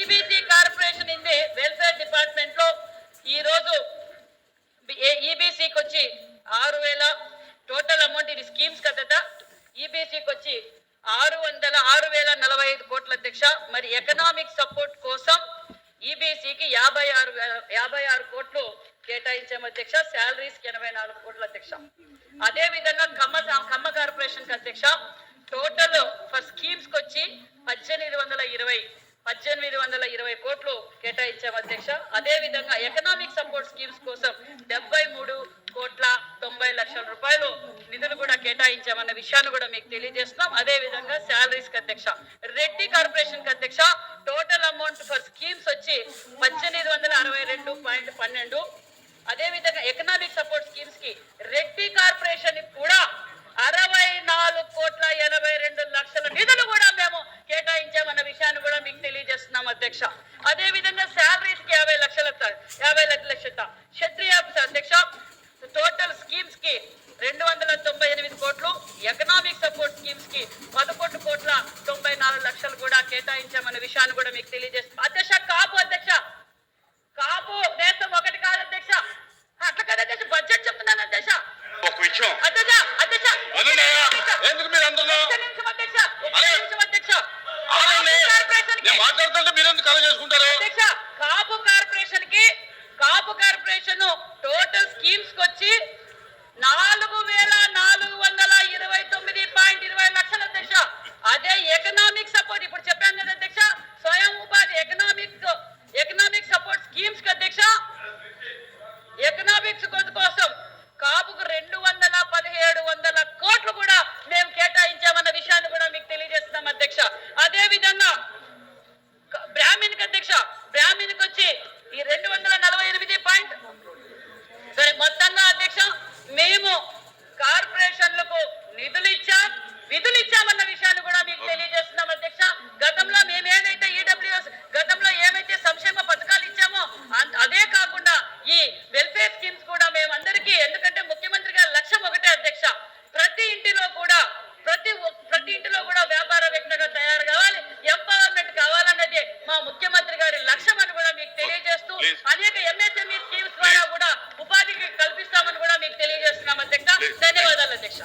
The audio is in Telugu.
ఈబీసీ కార్పొరేషన్ ఇంది వెల్ఫేర్ డిపార్ట్మెంట్లో ఈ రోజు ఈబీసీకి వచ్చి ఆరు వేల టోటల్ అమౌంట్ ఇది స్కీమ్స్ కదట ఈబీసీకి వచ్చి ఆరు వందల ఆరు వేల నలభై ఐదు కోట్ల అధ్యక్ష. మరి ఎకనామిక్ సపోర్ట్ కోసం ఈబీసీకి యాభై ఆరు యాభై ఆరు కోట్లు కేటాయించాము అధ్యక్ష. శాలరీస్కి ఎనభై నాలుగు కోట్ల అధ్యక్ష. అదే విధంగా కమ్మ కమ్మ కార్పొరేషన్కి అధ్యక్ష. టోటల్ ఫర్ స్కీమ్స్కి వచ్చి పద్దెనిమిది వందల ఇరవై పద్దెనిమిది వందల ఇరవై కోట్లు కేటాయించాం అధ్యక్ష. అదే విధంగా ఎకనామిక్ సపోర్ట్ స్కీమ్స్ కోసం డెబ్బై మూడు కోట్ల తొంభై లక్షల రూపాయలు నిధులు కూడా కేటాయించామన్న విషయాన్ని కూడా మీకు తెలియజేస్తున్నాం. అదే విధంగా శాలరీస్కి అధ్యక్ష. రెడ్డి కార్పొరేషన్కి అధ్యక్ష టోటల్ అమౌంట్ ఫర్ స్కీమ్స్ వచ్చి పద్దెనిమిది వందల అరవై రెండు పాయింట్ పన్నెండు. అదే విధంగా ఎకనామిక్ సపోర్ట్ స్కీమ్స్కి రెడ్డి కార్పొరేషన్ కూడా అరవై నాలుగు కోట్ల ఎనభై రెండు లక్షల నిధులు కూడా మేము కేటాయించామన్న విషయాన్ని కూడా మీకు తెలియజేస్తున్నాం అధ్యక్ష. అదే విధంగా శాలరీస్కి యాభై లక్షల యాభై లక్షల క్షత్రియ అధ్యక్ష టోటల్ స్కీమ్స్కి రెండు వందల తొంభై ఎనిమిది కోట్లు ఎకనామిక్ సపోర్ట్ స్కీమ్స్కి పదకొండు కోట్ల తొంభై నాలుగు లక్షలు కూడా కేటాయించామన్న విషయాన్ని కూడా మీకు తెలియజేస్తున్నాం అధ్యక్ష కాపు అధ్యక్ష. కాపు దేశం ఒకటి కాదు అధ్యక్ష అట్లా కదా అధ్యక్ష బడ్జెట్ చెప్తున్నాను అధ్యక్ష ఒక విషయం అధ్యక్ష అధ్యక్ష అనండి ఎందుకు మీరు అందరూ ఒక్క నిమిషం అధ్యక్ష ఒక్క అరే. నిమిషం అధ్యక్ష అనండి కాపు కార్పొరేషన్ నేను మాట్లాడుతుంటే మీరు ఎందుకు కలెక్ట్ చేసుకుంటారు? అధ్యక్ష కాపు కార్పొరేషన్కి కాపు కార్పొరేషన్ టోటల్ స్కీమ్స్కి వచ్చి నాలుగు వేల నాలుగు వందల ఇరవై తొమ్మిది పాయింట్ ఇరవై లక్షల అధ్యక్ష. అదే ఎకనామిక్ సపోర్ట్ ఇప్పుడు చెప్పాను కదా అధ్యక్ష స్వయం ఉపాధి ఎకనామిక్ ఎకనామిక్ సపోర్ట్ స్కీమ్స్కి అధ్యక్ష. ఎకనామిక్స్ కోసం కాపుకు రెండు వందల పదిహేడు వందల కోట్లు కూడా మేము కేటాయించామన్న విషయాన్ని కూడా మీకు తెలియజేస్తున్నాం అధ్యక్ష. అదే విధంగా బ్రాహ్మణికి అధ్యక్ష. బ్రాహ్మణికి వచ్చి ఈ రెండు ధన్యవాదాలు అధ్యక్ష.